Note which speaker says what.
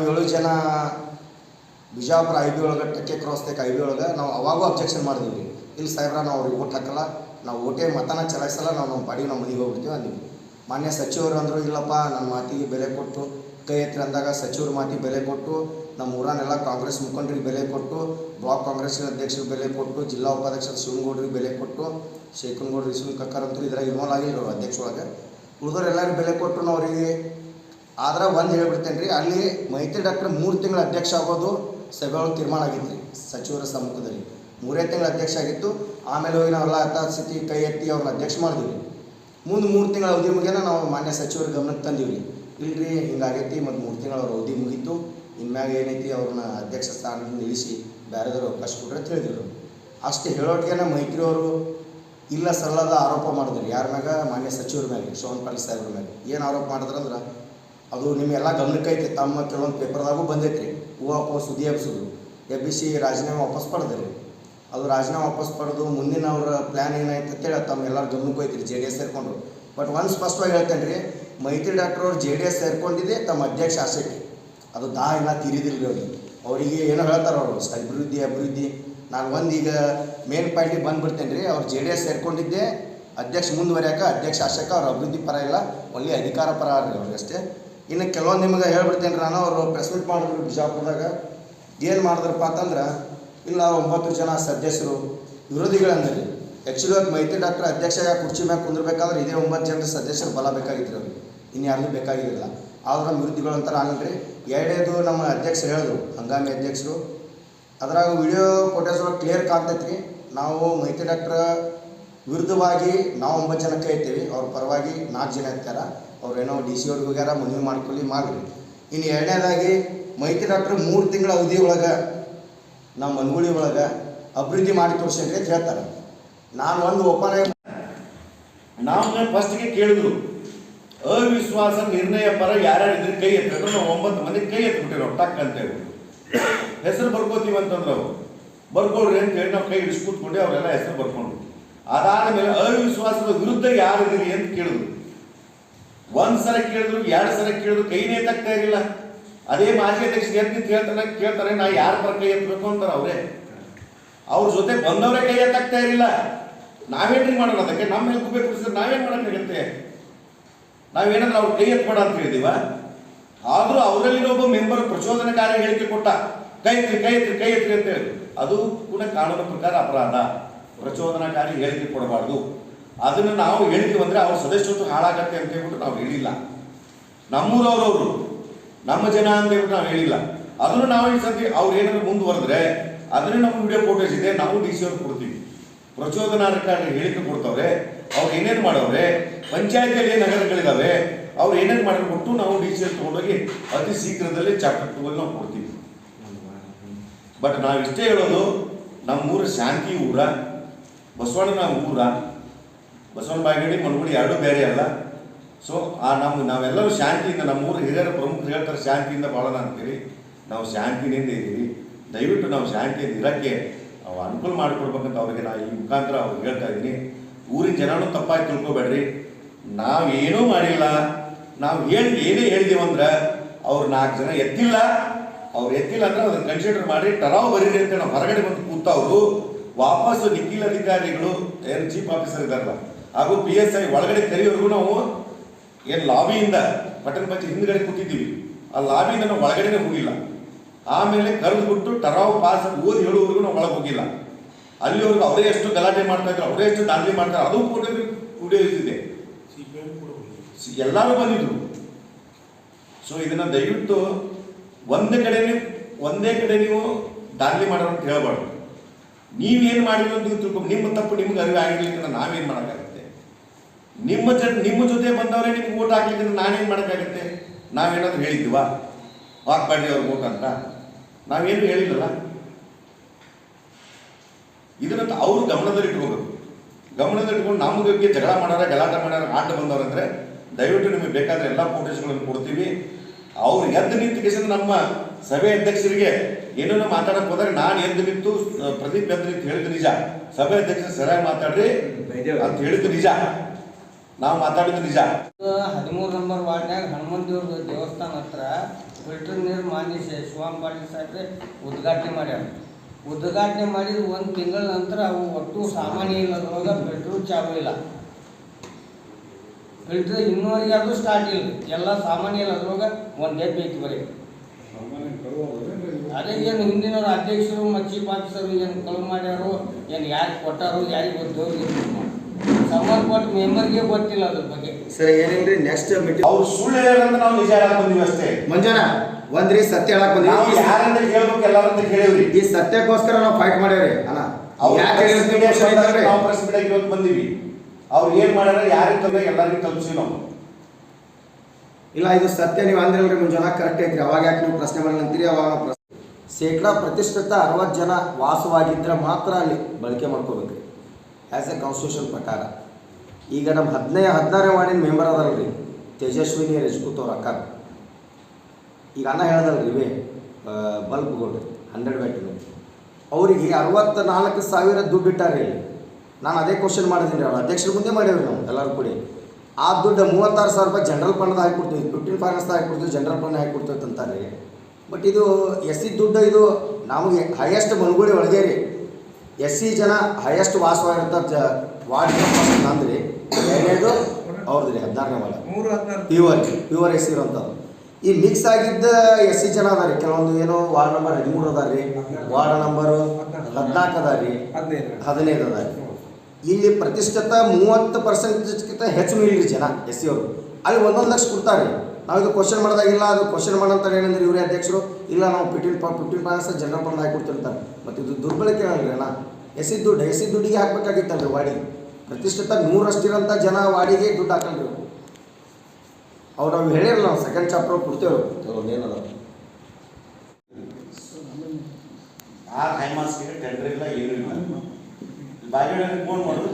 Speaker 1: ನಾವು ಏಳು ಜನ ಬಿಜಾಪುರ ಐ ಬಿ ಒಳಗೆ ಟಕ್ಕೆ ಕ್ರಾಸ್ ತೆಕ್ ಐ ಬಿ ಒಳಗೆ ನಾವು ಅವಾಗೂ ಅಬ್ಜೆಕ್ಷನ್ ಮಾಡಿದ್ವಿ. ಇಲ್ಲ ಸಾಹೇಬ್ರ, ನಾವು ಅವ್ರಿಗೆ ಓಟ್ ಹಾಕಲ್ಲ. ನಾವು ಓಟೇ ಮತನ ಚಲಾಯಿಸಲ್ಲ, ನಾವು ನಮ್ಮ ಬಾಡಿಗೆ ನಮ್ಮ ಮನೆಗೆ ಹೋಗ್ಬಿಡ್ತೀವಿ ಅಂದ್ವಿ. ಮಾನ್ಯ ಸಚಿವರು ಅಂದರು, ಇಲ್ಲಪ್ಪ, ನನ್ನ ಮಾತಿಗೆ ಬೆಲೆ ಕೊಟ್ಟು, ಕೈ ಎತ್ತಿರ ಅಂದಾಗ ಸಚಿವರು ಮಾತಿಗೆ ಬೆಲೆ ಕೊಟ್ಟು, ನಮ್ಮ ಊರನ್ನೆಲ್ಲ ಕಾಂಗ್ರೆಸ್ ಮುಖಂಡರಿಗೆ ಬೆಲೆ ಕೊಟ್ಟು, ಬ್ಲಾಕ್ ಕಾಂಗ್ರೆಸ್ ಅಧ್ಯಕ್ಷರಿಗೆ ಬೆಲೆ ಕೊಟ್ಟು, ಜಿಲ್ಲಾ ಉಪಾಧ್ಯಕ್ಷರ ಶಿವನಗೌಡರಿಗೆ ಬೆಲೆ ಕೊಟ್ಟು ಶೇಖನಗೌಡ್ರು ಇಸ್ವಿನ್ ಕಕ್ಕರ್ ಅಂತೂ ಇದ್ರಾಗ ಇನ್ವಾಲ್ವ್ ಆಗಿಲ್ಲ ಅಧ್ಯಕ್ಷ ಒಳಗೆ ಬೆಲೆ ಕೊಟ್ಟು ನಾವು ಅವರಿಗೆ ಆದ್ರೆ ಒಂದು ಹೇಳ್ಬಿಡ್ತೇನೆ ರೀ ಅಲ್ಲಿ ಮೈತ್ರಿ ಡಾಕ್ಟರ್ ಮೂರು ತಿಂಗಳ ಅಧ್ಯಕ್ಷ ಆಗೋದು ಸಭೆ ಒಳಗೆ ತೀರ್ಮಾನ ಆಗಿತ್ತು ಸಚಿವರ ಸಮ್ಮುಖದಲ್ಲಿ. ಮೂರೇ ತಿಂಗಳ ಅಧ್ಯಕ್ಷ ಆಗಿತ್ತು, ಆಮೇಲೆ ಹೋಗಿ ನಾವೆಲ್ಲ ಯಥಾಸ್ಥಿತಿ ಕೈ ಎತ್ತಿ ಅವ್ರನ್ನ ಅಧ್ಯಕ್ಷ ಮಾಡಿದ್ವಿ. ಮುಂದೆ ಮೂರು ತಿಂಗಳ ಅವಧಿ ಮುಗಿಯನ ನಾವು ಮಾನ್ಯ ಸಚಿವರ ಗಮನಕ್ಕೆ ತಂದೀವಿ ಇಲ್ರಿ, ಹಿಂಗಾಗೈತಿ, ಮತ್ತು ಮೂರು ತಿಂಗಳ ಅವ್ರ ಅವಧಿ ಮುಗೀತು, ಇನ್ಮ್ಯಾಗ ಏನೈತಿ ಅವ್ರನ್ನ ಅಧ್ಯಕ್ಷ ಸ್ಥಾನದಿಂದ ನಿಲ್ಲಿಸಿ ಬೇರೆದವ್ರು ಅವಕಾಶ ಕೊಟ್ಟರೆ ಅಂತ ಹೇಳಿದ್ರು ಅಷ್ಟು ಹೇಳೋಟ್ಗೆನ ಮೈತ್ರಿ ಅವರು ಇಲ್ಲ ಸರಳದ ಆರೋಪ ಮಾಡಿದ್ರು. ಯಾರ ಮ್ಯಾಗ? ಮಾನ್ಯ ಸಚಿವರ ಮ್ಯಾಲೆ ಶಿವನ್ ಪಾಟೀಲ್ ಸಾಹೇಬ್ರ ಮ್ಯಾಲೆ ಏನು ಆರೋಪ ಮಾಡಿದ್ರಂದ್ರೆ ಅದು ನಿಮಗೆಲ್ಲ ಗಮನಕ್ಕೆ ಐತಿ. ತಮ್ಮ ಕೆಲವೊಂದು ಪೇಪರ್ದಾಗೂ ಬಂದೈತ್ರಿ. ಹೂವು ಹಾಕೋ ಸುದ್ದಿ ಬಿ ಸಿ ರಾಜೀನಾಮೆ ವಾಪಸ್ ರೀ ಅದು ರಾಜೀನಾಮೆ ವಾಪಸ್ ಪಡೆದು ಮುಂದಿನ ಅವ್ರ ಪ್ಲ್ಯಾನ್ ಏನಾಯ್ತು ಅಂತೇಳಿ ಹೇಳಿ ತಮ್ಮ ಎಲ್ಲರ ಗಮನಕ್ಕೆ ಹೋಯ್ತು ಜೆ ಡಿ ಎಸ್ ಸೇರಿಕೊಂಡು. ಬಟ್ ಒಂದು ಸ್ಪಷ್ಟವಾಗಿ ಹೇಳ್ತೇನೆ ರೀ ಮೈತ್ರಿ ಡಾಕ್ಟರ್ ಅವ್ರು ಜೆ ಡಿ ಎಸ್ ಸೇರಿಕೊಂಡಿದ್ದೆ ತಮ್ಮ ಅಧ್ಯಕ್ಷ ಆಸೆಗೆ. ಅದು ದಾ ಎಲ್ಲ ತೀರಿದಿಲ್ಲ ರೀ ಅವ್ರಿಗೆ. ಅವರಿಗೆ ಏನೋ ಹೇಳ್ತಾರೆ ಅವರು ಅಭಿವೃದ್ಧಿ ಅಭಿವೃದ್ಧಿ. ನಾನು ಒಂದು ಈಗ ಮೇನ್ ಪಾಯಿಂಟಿಗೆ ಬಂದುಬಿಡ್ತೇನೆ ರೀ ಅವ್ರು ಜೆ ಡಿ ಎಸ್ ಸೇರಿಕೊಂಡಿದ್ದೆ ಅಧ್ಯಕ್ಷ ಮುಂದುವರಿಯಾಕ, ಅಧ್ಯಕ್ಷ ಶಾಸಕ ಅವ್ರ ಅಭಿವೃದ್ಧಿ ಪರ ಇಲ್ಲ, ಒಳ್ಳೆ ಅಧಿಕಾರ ಪರ ರೀ ಅವ್ರಿಗೆ ಅಷ್ಟೇ. ಇನ್ನು ಕೆಲವೊಂದು ನಿಮಗೆ ಹೇಳ್ಬಿಡ್ತೇನೆ ನಾನು, ಅವರು ಪ್ರೆಸ್ ಮೀಟ್ ಮಾಡಿದ್ರು ಬಿಜಾಪುರದಾಗ. ಏನು ಮಾಡಿದ್ರಪ್ಪ ಅಂತಂದ್ರೆ, ಇಲ್ಲ ಒಂಬತ್ತು ಜನ ಸದಸ್ಯರು, ವಿರೋಧಿಗಳಂದ್ರಿ. ಆ್ಯಕ್ಚುಲಿ ಅವ್ರಿಗೆ ಮೈತ್ರಿ ಡಾಕ್ಟರ್ ಅಧ್ಯಕ್ಷ ಕುರ್ಚಿ ಮ್ಯಾಗ ಕುಂದ್ರಬೇಕಾದ್ರೆ ಇದೇ ಒಂಬತ್ತು ಜನರ ಸದಸ್ಯರು ಬಲ ಬೇಕಾಗಿತ್ತು ಅವ್ರಿಗೆ. ಇನ್ಯಾರ್ದು ಬೇಕಾಗಿರಲಿಲ್ಲ. ಆದ್ರೆ ನಮ್ಮ ವಿರೋಧಿಗಳು ಅಂತಾರೆ ಆಗಲ್ರಿ. ಎರಡೇದು ನಮ್ಮ ಅಧ್ಯಕ್ಷರು ಹೇಳಿದ್ರು, ಹಂಗಾಮಿ ಅಧ್ಯಕ್ಷರು. ಅದ್ರಾಗ ವಿಡಿಯೋ ಫೋಟೋಸ್ ಕ್ಲಿಯರ್ ಕಾಣ್ತೈತ್ರಿ. ನಾವು ಮೈತ್ರಿ ಡಾಕ್ಟರ್ ವಿರುದ್ಧವಾಗಿ ನಾವು ಒಂಬತ್ತು ಜನ ಕೈಯ್ತೀವಿ ಅವ್ರ ಪರವಾಗಿ ನಾಲ್ಕು ಜನ ಇರ್ತಾರ. ಅವ್ರೇನೋ ಡಿ ಸಿ ಅವ್ರಿಗೆ ಹೋಗ್ಯಾರ, ಮನವಿ ಮಾಡ್ಕೊಳ್ಳಿ, ಮಾಡ್ರಿ. ಇನ್ನು ಎರಡನೇದಾಗಿ, ಮೈತ್ರಿ ಡಾಕ್ಟರ್ ಮೂರು ತಿಂಗಳ ಅವಧಿ ಒಳಗೆ, ನಮ್ಮ ಮನ್ಗುಳಿ ಒಳಗೆ ಅಭಿವೃದ್ಧಿ ಮಾಡಿ ತೋರಿಸ್ರಿ ಅಂತ ಹೇಳ್ತಾರೆ. ನಾನು ಒಂದು ಒಪ್ಪನ
Speaker 2: ನಾವು ಫಸ್ಟ್ಗೆ ಕೇಳಿದ್ರು, ಅವಿಶ್ವಾಸ ನಿರ್ಣಯ ಪರ ಯಾರ್ಯಾರು ಇದ್ರೆ ಕೈ ಎತ್ತಿದ್ರು ನಾವು ಒಂಬತ್ತು ಮಂದಿ ಕೈ ಎತ್ಬಿಟ್ಟಿರೋ ಟಕ್ ಅಂತ ಹೇಳಿ. ಹೆಸರು ಬರ್ಕೋತೀವಿ ಅಂತಂದ್ರೆ ಅವರು. ಬರ್ಕೊಳ್ರಿ ಅಂತ ಹೇಳಿ ನಾವು ಕೈ ಹಿಡಿಸ್ ಕೂತ್ಕೊಂಡೆ ಅವರೆಲ್ಲ ಹೆಸರು ಬರ್ಕೊಂಡ್ರು. ಅದಾದ ಮೇಲೆ ಅವಿಶ್ವಾಸದ ವಿರುದ್ಧ ಯಾರಿದ್ದೀರಿ ಅಂತ ಕೇಳಿದ್ರು. ಒಂದ್ ಸಲ ಕೇಳಿದ್ರು, ಎರಡು ಸಲ ಕೇಳಿದ್ರು, ಕೈನೇ ಎತ್ತಕ್ತಾ ಇರಲಿಲ್ಲ. ಅದೇ ಮಾಜಿ ಅಧ್ಯಕ್ಷ ಎದ್ದು ಕೇಳ್ತಾನೆ ಕೇಳ್ತಾರೆ ನಾ ಯಾರ ಪರ ಕೈ ಎತ್ತಬೇಕು ಅಂತಾರೆ ಅವರೇ. ಅವ್ರ ಜೊತೆ ಬಂದವರೇ ಕೈ ಎತ್ತಾಗ್ತಾ ಇರಲಿಲ್ಲ. ನಾವೇನ್ರಿ ಮಾಡೋಣ, ಅದಕ್ಕೆ ನಮ್ಮ ಮೇಲೆ ಗುಬ್ಬೆ ಕುಡಿಸಿದ್ರೆ ನಾವೇನ್ ಮಾಡೋಕ್ಕಾಗತ್ತೆ ನಾವೇನಾದ್ರೂ ಅವ್ರ ಕೈ ಎತ್ಬೇಡ ಅಂತ ಹೇಳಿದೀವ? ಆದ್ರೂ ಅವರಲ್ಲಿ ಒಬ್ಬ ಮೆಂಬರ್ ಪ್ರಚೋದನಕಾರಿ ಹೇಳಿಕೆ ಕೊಟ್ಟ, ಕೈ ಎತ್ರಿ ಕೈ ಎತ್ರಿ ಕೈ ಎತ್ರಿ ಅಂತ ಹೇಳಿ. ಅದು ಕೂಡ ಕಾನೂನು ಪ್ರಕಾರ ಅಪರಾಧ. ಪ್ರಚೋದನಕಾರಿ ಹೇಳಿಕೆ ಕೊಡಬಾರ್ದು. ಅದನ್ನು ನಾವು ಹೇಳಿದ್ವಿ ಅಂದ್ರೆ ಅವ್ರ ಸದಸ್ಯತ್ವ ಹಾಳಾಗತ್ತೆ ಅಂತ ಹೇಳ್ಬಿಟ್ಟು ನಾವು ಹೇಳಿಲ್ಲ. ನಮ್ಮೂರವ್ರವರು, ನಮ್ಮ ಜನ ಅಂತ ಹೇಳ್ಬಿಟ್ಟು ನಾವು ಹೇಳಿಲ್ಲ. ಅದನ್ನು ನಾವು ಈ ಸತಿ ಅವ್ರು ಏನಾದ್ರು ಮುಂದುವರೆದ್ರೆ ಅದನ್ನೇ ನಮ್ಮ ವಿಡಿಯೋ ಫೋಟೋಸ್ ಇದೆ, ನಾವು ಡಿ ಸಿ ಅವ್ರಿಗೆ ಕೊಡ್ತೀವಿ. ಪ್ರಚೋದನಾಕಾರಿ ಹೇಳಿಕೆ ಕೊಡ್ತವ್ರೆ, ಅವ್ರು ಏನೇನು ಮಾಡವ್ರೆ, ಪಂಚಾಯತಿಯಲ್ಲಿ ಏನು ನಗರಗಳಿದಾವೆ, ಅವ್ರು ಏನೇನು ಮಾಡಿಕೊಟ್ಟು ಕೊಟ್ಟು ನಾವು ಡಿ ಸಿ ತಗೊಂಡೋಗಿ ಅತಿ ಶೀಘ್ರದಲ್ಲೇ ಚಾಪ್ಟರ್ ನಾವು ಕೊಡ್ತೀವಿ. ಬಟ್ ನಾವು ಇಷ್ಟೇ ಹೇಳೋದು, ನಮ್ಮೂರ ಶಾಂತಿ ಊರ, ಬಸವಣ್ಣನ ಊರ ಬಸವಣ್ಣ ಬಾಗೇಡಿ ಮನಗುಡಿ ಎರಡೂ ಬೇರೆ ಅಲ್ಲ. ಸೊ ಆ ನಮ್ಮ ನಾವೆಲ್ಲರೂ ಶಾಂತಿಯಿಂದ ನಮ್ಮೂರು ಹಿರಿಯರ ಪ್ರಮುಖರು ಹೇಳ್ತಾರೆ, ಶಾಂತಿಯಿಂದ ಬಾಳೋಣ ಅಂತೀರಿ. ನಾವು ಶಾಂತಿನಿಂದ ಇದ್ದೀವಿ. ದಯವಿಟ್ಟು ನಾವು ಶಾಂತಿಯಿಂದ ಇರೋಕ್ಕೆ ಅನುಕೂಲ ಮಾಡಿಕೊಡ್ಬೇಕಂತ ಅವರಿಗೆ ನಾನು ಈ ಮುಖಾಂತರ ಅವ್ರಿಗೆ ಹೇಳ್ತಾ ಇದ್ದೀನಿ. ಊರಿನ ಜನನೂ ತಪ್ಪಾಗಿ ತಿಳ್ಕೊಬೇಡ್ರಿ. ನಾವು ಏನೂ ಮಾಡಿಲ್ಲ. ನಾವು ಏನೇ ಹೇಳಿದೀವಿ ಅಂದ್ರೆ ಅವ್ರು ನಾಲ್ಕು ಜನ ಎತ್ತಿಲ್ಲ. ಅವ್ರು ಎತ್ತಿಲ್ಲ ಅಂದ್ರೆ ಅದನ್ನು ಕನ್ಸಿಡರ್ ಮಾಡಿ, ಟರಾವ್ ಬರೀರಿ ಅಂತ ನಾವು ಹೊರಗಡೆ ಬಂದು ಕೂತವ್ರು, ವಾಪಸ್ಸು ನಿಖಿಲ್ ಅಧಿಕಾರಿಗಳು, ಏನು ಚೀಫ್ ಆಫೀಸರ್ ಇದ್ದಾರಲ್ಲ ಹಾಗೂ ಪಿ ಎಸ್ ಐ ಒಳಗಡೆ ಕರೆಯೋರ್ಗು ನಾವು ಏನು ಲಾಬಿಯಿಂದ ಪಟ್ಟಣ ಪಂಚ ಹಿಂದ್ಗಡೆ ಕೂತಿದ್ದೀವಿ. ಆ ಲಾಬಿಯಿಂದ ನಾವು ಒಳಗಡೆ ಹೋಗಿಲ್ಲ. ಆಮೇಲೆ ಕರೆದು ಬಿಟ್ಟು ಟರಾವ್ ಪಾಸ್ ಓದಿ ಹೇಳುವವರೆಗೂ ನಾವು ಒಳಗೆ ಹೋಗಿಲ್ಲ. ಅಲ್ಲಿವರೆಗೂ ಅವರೇ ಎಷ್ಟು ಗಲಾಟೆ ಮಾಡ್ತಾ ಇದ್ರು ಅವರೇ ಎಷ್ಟು ದಾಂಧಲೆ ಮಾಡ್ತಾರೆ ಅದು ಕೂಡ ವಿಡಿಯೋ ಇದೆ ಸಿ- ಎಲ್ಲರೂ ಬಂದಿದ್ರು. ಸೊ ಇದನ್ನ ದಯವಿಟ್ಟು ಒಂದೇ ಕಡೆ ಒಂದೇ ಕಡೆ ನೀವು ದಾಂಧಲೆ ಮಾಡೋರು ಅಂತ ಹೇಳ್ಬಾರ್ದು. ನೀವೇನು ಮಾಡಿದ್ರು ನೀವು ತಿಳ್ಕೊಂಡು ನಿಮ್ಮ ತಪ್ಪು ನಿಮ್ಗೆ ಅರಿವು ಆಗಿರ್ಲಿಕ್ಕೆ ನಾವೇನು ಮಾಡೋಕ್ಕಾಗುತ್ತೆ ನಿಮ್ಮ ಜ ನಿಮ್ಮ ಜೊತೆ ಬಂದವರೇ ನಿಮ್ಗೆ ಓಟ್ ಹಾಕ್ಲಿಕ್ಕೆ ನಾನೇನು ಮಾಡೋಕ್ಕಾಗುತ್ತೆ? ನಾವೇನಾದ್ರು ಹೇಳಿದ್ವಾ ಹಾಕ್ಬೇಡ್ರಿ ಅವ್ರ ಅಂತ. ನಾವೇನು ಹೇಳಿಲ್ಲಲ್ಲ? ಇದನ್ನ ಅವರು ಗಮನದಲ್ಲಿ ಗಮನದಲ್ಲಿಟ್ಕೊಂಡು ನಮ್ಮ ಬಗ್ಗೆ ಜಗಳ ಮಾಡೋರ ಗಲಾಟೆ ಮಾಡೋರ ಆಟ ಬಂದವರಂದ್ರೆ ದಯವಿಟ್ಟು ನಿಮಗೆ ಬೇಕಾದ್ರೆ ಎಲ್ಲ ಫೋಟೋಸ್ಗಳನ್ನು ಕೊಡ್ತೀವಿ. ಅವ್ರು ಎದ್ದು ನಿಂತು ನಮ್ಮ ಸಭೆ ಅಧ್ಯಕ್ಷರಿಗೆ ಏನೇನು ಮಾತಾಡಕ್ ಹೋದಾಗ ನಾನು ಎದ್ದು ನಿಂತು ಪ್ರದೀಪ್ ಎದ್ದು ನಿಂತು ಹೇಳಿದ್ದು ನಿಜ. ಸಭೆ ಅಧ್ಯಕ್ಷರು ಸರಿಯಾಗಿ ಮಾತಾಡ್ರಿ ಅಂತ ಹೇಳಿದ್ದು ನಿಜ. ನಾವು ಮಾತಾಡಿದ್ರು ನಿಜ.
Speaker 3: ಹದಿಮೂರು ನಂಬರ್ ವಾರ್ಡ್ನಾಗ ಹನುಮಂತ ದೇವ್ರ ದೇವಸ್ಥಾನ ಹತ್ರ ಫಿಲ್ಟರ್ ನೀರು ಮಾನ್ಯ ಶಿವಾಮ್ ಪಾಟೀಲ್ ಸಾಹೇಬ್ರೆ ಉದ್ಘಾಟನೆ ಮಾಡ್ಯಾರ. ಉದ್ಘಾಟನೆ ಮಾಡಿದ ಒಂದು ತಿಂಗಳ ನಂತರ ಅವು ಒಟ್ಟು ಸಾಮಾನ್ಯ ಇಲ್ಲದ್ರೊಳಗೆ ಫಿಲ್ಟ್ರು ಚಾಲು ಇಲ್ಲ. ಫಿಲ್ಟರ್ ಇನ್ನೂವರೆಗೆ ಅದು ಸ್ಟಾರ್ಟ್ ಇಲ್ಲ. ಎಲ್ಲ ಸಾಮಾನ್ಯ ಇಲ್ಲದ್ರೊಳಗೆ ಒಂದು ಡೆತ್ ಐತಿ ಬರೀ. ಅದೇ ಏನು ಹಿಂದಿನವ್ರ ಅಧ್ಯಕ್ಷರು ಚೀಫ್ ಆಫೀಸರು ಏನು ಕಳು ಮಾಡ್ಯಾರೋ, ಏನು ಯಾರಿಗೆ ಕೊಟ್ಟಾರೋ ಯಾರಿಗೆ ಗೊತ್ತು ಸಂಬಂಧಪಟ್ಟ ಮೆಂಬರ್ಗೆ ಗೊತ್ತಿಲ್ಲ ಅದ್ರ ಬಗ್ಗೆ.
Speaker 1: ಸರ್ ಏನಿಲ್ರಿ ನೆಕ್ಸ್ಟ್ ಮೀಟಿಂಗ್
Speaker 2: ಅವ್ರು ಸುಳ್ಳು ಹೇಳ್ಯಾರಂತ ನಾವು ನಿಜ ಹೇಳಕ್ ಬಂದೀವಿ ಅಷ್ಟೇ.
Speaker 1: ಮಂಜಾನ ಒಂದ್ರಿ ಸತ್ಯ ಹೇಳಕ್
Speaker 2: ನಾವು
Speaker 1: ಬಂದಿವಿ
Speaker 2: ಯಾರಂತ ಕೇಳ್ಬೇಕು ಎಲ್ಲರಂತ ಕೇಳೇವ್ರಿ
Speaker 1: ಈ ಸತ್ಯಕ್ಕೋಸ್ಕರ ನಾವು ಫೈಟ್ ಮಾಡೇವ್ರಿ ಅಲ್ಲ
Speaker 2: ಅವ್ರು
Speaker 1: ಯಾಕೆ
Speaker 2: press ಅಂತ
Speaker 1: question
Speaker 2: ಬಂದಾಗ ನಾವು ಪ್ರೆಸ್ ಮೀಡಿಯಾಗೆ ಇವತ್ತು ಬಂದೀವಿ. ಅವ್ರು ಏನ್ ಮಾಡ್ಯಾರ ಯಾರಿಗೆ ತಂದ್ರೆ ಎಲ್ಲರಿಗೂ ತಲುಪಿಸಿ ನಾವು.
Speaker 1: ಇಲ್ಲ ಇದು ಸತ್ಯ ನೀವು ಅಂದ್ರಲ್ರಿ ಮುಂಜಾನ ಕರೆಕ್ಟ್ ಐತ್ರಿ. ಅವಾಗ ಯಾಕೆ ನೀವು ಪ್ರಶ್ನೆ ಮಾಡಲ್ಲ ಅಂತೀರಿ? ಅವಾಗ ನಾವು ಪ್ರಶ್ನೆ ಶೇಕಡಾ ಪ್ರತಿಷ್ಠಿತ ಅರವತ್ತು ಜನ ವಾಸವಾಗಿದ್ರೆ ಮಾತ್ರ ಅಲ್ಲಿ ಬಳಕೆ ಮಾಡ್ಕೋಬೇಕ್ರಿ. ಆ್ಯಸ್ ಎ ಕಾನ್ಸ್ಟಿಟ್ಯೂಷನ್ ಪ್ರಕಾರ. ಈಗ ನಮ್ಮ ಹದಿನೈದು ಹದಿನಾರನೇ ವಾರ್ಡಿನ ಮೆಂಬರ್ ಅದಾರಲ್ರಿ ತೇಜಸ್ವಿನಿ ರಜಪೂತ್ ಅಕ್ಕ ಈಗ ಅನ್ನ ಹೇಳ್ದಲ್ರಿ ಇವೇ ಬಲ್ಬ್ಗಳು ಹಂಡ್ರೆಡ್ ವ್ಯಾಟಿನ ಅವರಿಗೆ ಅರವತ್ತ ನಾಲ್ಕು ಸಾವಿರ ದುಡ್ಡು ಇಟ್ಟಾರೆ ನಾನು ಅದೇ ಕ್ವಶನ್ ಮಾಡಿದ್ದೀನಿ ಅವ್ರು ಅಧ್ಯಕ್ಷರ ಮುಂದೆ ಮಾಡೇವ್ರಿ ನಾವು, ಎಲ್ಲರೂ ಕೂಡಿ. ಆ ದುಡ್ಡು ಮೂವತ್ತಾರು ಸಾವಿರ ರೂಪಾಯಿ ಜನರಲ್ ಫಂಡ್ದಾಗ ಹಾಕಿಕೊಡ್ತೀವಿ ಫಿಫ್ಟೀನ್ ಫೈನಾನ್ಸ್ದಾಗ ಹಾಕಿಕೊಡ್ತೀವಿ ಜನರಲ್ ಫಂಡ್ ಹಾಕಿಕೊಡ್ತೀವಿ ಅಂತಾರೆ ಬಟ್ ಇದು ಎಸ್ ಸಿ ದುಡ್ಡು ಇದು ನಮಗೆ ಹೈಯೆಸ್ಟ್ ಮನ್ಗುಳಿ ಒಳಗೆ ರೀ. ಎಸ್ ಸಿ ಜನ ಹೈಯೆಸ್ಟ್ ವಾಸವಾಗಿರ್ತಾರೆ ಜ ವಾರ್ಡ್ ಫಸ್ಟ್ ನಂದ್ರಿ. ಎರಡನೇದು ಅವ್ರದ್ದು ರೀ ಹದಿನಾರನೇ ವಾರ್ಡ್.
Speaker 4: ಮೂರು ಹದಿನಾರು.
Speaker 1: ಪ್ಯೂವರ್ ಪ್ಯೂರ್ ಎಸ್ ಸಿ ಇರೋಂಥದ್ದು ಈ ಮಿಕ್ಸ್ ಆಗಿದ್ದ ಎಸ್ ಸಿ ಜನ ಅದಾರಿ. ಕೆಲವೊಂದು ಏನೋ ವಾರ್ಡ್ ನಂಬರ್ ಹದಿಮೂರು ಅದ ರೀ ವಾರ್ಡ್ ನಂಬರು ಹದಿನಾಲ್ಕು ಅದ ರೀ
Speaker 4: ಹದಿನೈದು.
Speaker 1: ಹದಿನೈದು ಅದ ರೀ ಇಲ್ಲಿ ಪ್ರತಿಷ್ಠಿತ ಮೂವತ್ತು ಪರ್ಸೆಂಟೇಜ್ಗಿಂತ ಹೆಚ್ಚು ಮೀರಿ ಜನ ಎಸ್ ಸಿ ಅವರು. ಅಲ್ಲಿ ಒಂದೊಂದು ಲಕ್ಷ ಕೊಡ್ತಾರೆ ನಾವು ಇದು ಕ್ವಶನ್ ಮಾಡಿದಾಗಿಲ್ಲ ಅದು ಕ್ವಶನ್ ಮಾಡಂತಾರೆ ಏನಂದ್ರೆ ಇವರೇ ಅಧ್ಯಕ್ಷರು. ಇಲ್ಲ ನಾವು fifteen fifteen finance general fund ಹಾಕಿ ಕೊಡ್ತಿರ್ತಾರೆ. ಮತ್ತು ಇದು ದುರ್ಬಳಕೆ ಅಲ್ರಿ ಅಣ್ಣ. ಎಸ್ ಸಿ ದುಡ್ಡು ಎಸಿದ ಸಿ ದುಡ್ಡಿಗೆ ಹಾಕ್ಬೇಕಾಗಿತ್ತಲ್ರಿ ವಾಡಿಗೆ ಪ್ರತಿಷ್ಠಿತ ನೂರಷ್ಟಿರೋಂಥ ಜನ ವಾಡಿಗೆ ದುಡ್ಡು ಹಾಕಲ್ರಿ ಅವ್ರು. ಅವ್ರು ನಾವು ಹೇಳಿರಲ್ಲ ನಾವು ಸೆಕೆಂಡ್ ಚಾಪ್ಟರ್ ಕೊಡ್ತೇವೆ ಕೆಲವೊಂದು ಏನದ
Speaker 2: ಆ ಮಾಸ್ಕಿಗೆ ಟೆಂಡರ್ ಇಲ್ಲ ಏನು ಇಲ್ಲ ಬಾಗಿಲಿಗೆ ಫೋನ್ ಮಾಡಿದ್ರು